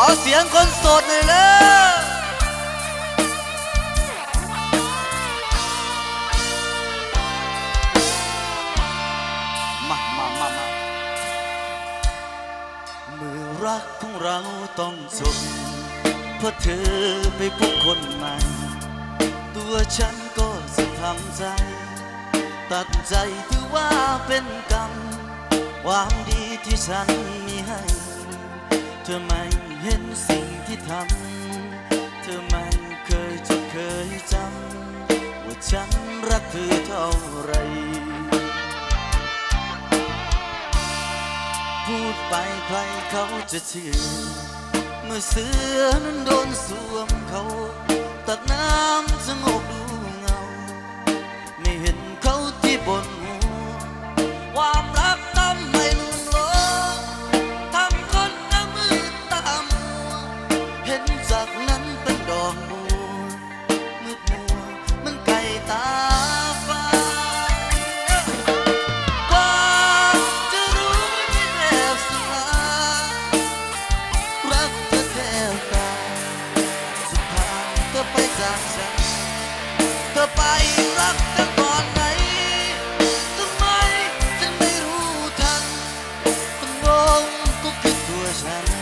อเสียงคนโสดหน่อยเลยมามามามาเมื่อรักของเราต้องจบเพราะเธอไปพบคนใหม่ ตัวฉันก็จะทำใจ ตัดใจถือว่าเป็นกรรมความดีที่ฉันมีให้เธอไม่ เห็นสิ่งที่ทำ เธอไม่เคยจะเคยจำ ว่าฉันรักเธอเท่าไร พูดไปใครเขาจะเชื่อ เมื่อเสือนั้นโดนสวมเขาตัดหน้า จากฉันเธอไปรักกันตอนไหนทำไมฉันไม่รู้ทันมันงงก็คือตัวฉัน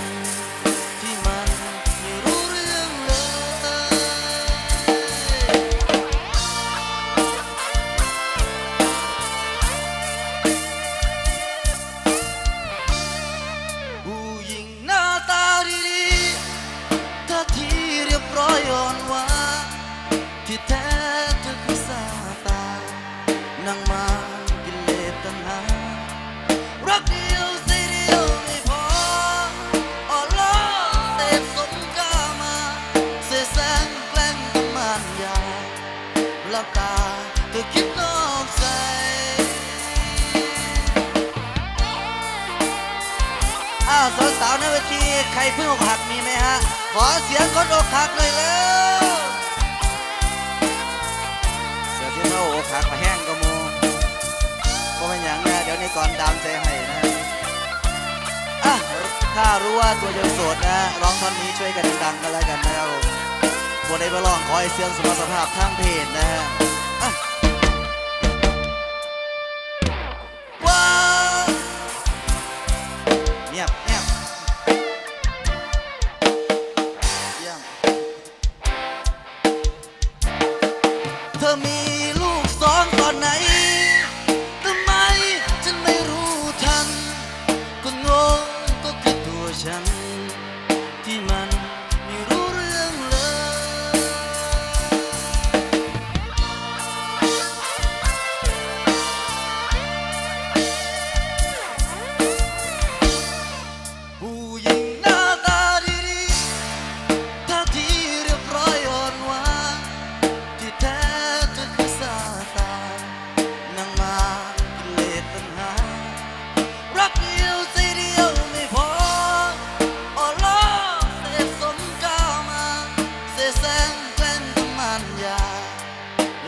ทำยาหลับตาเธอคิดนอกใจอ้าวสาวๆในเวทีใครเพิ่งอกหักมีไหมฮะ ขอเสียงคนอกหักหน่อยเร็วเสียที่เขาอกหักมาแห้งก็มูก็เป็นอย่างนะเดี๋ยวนี้ก่อนดามใจให้นะถ้ารู้ว่าตัวยังโสดนะร้องท่อนนี้ช่วยกันดังๆกันแล้วกันนะครับผม บนในประลองขอให้เสียงสมรรถภาพทางเพจนะฮะอะว้าวเงียบเงียบเยี่ยมเธอมีลูกสองตอนไหนทำไมฉันไม่รู้ทันก็งงก็คือตัวฉัน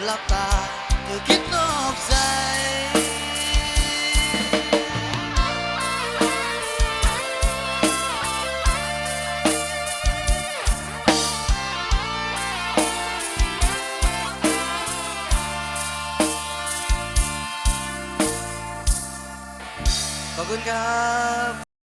ลับตาเธอคิดนอกใจขอบคุณครับ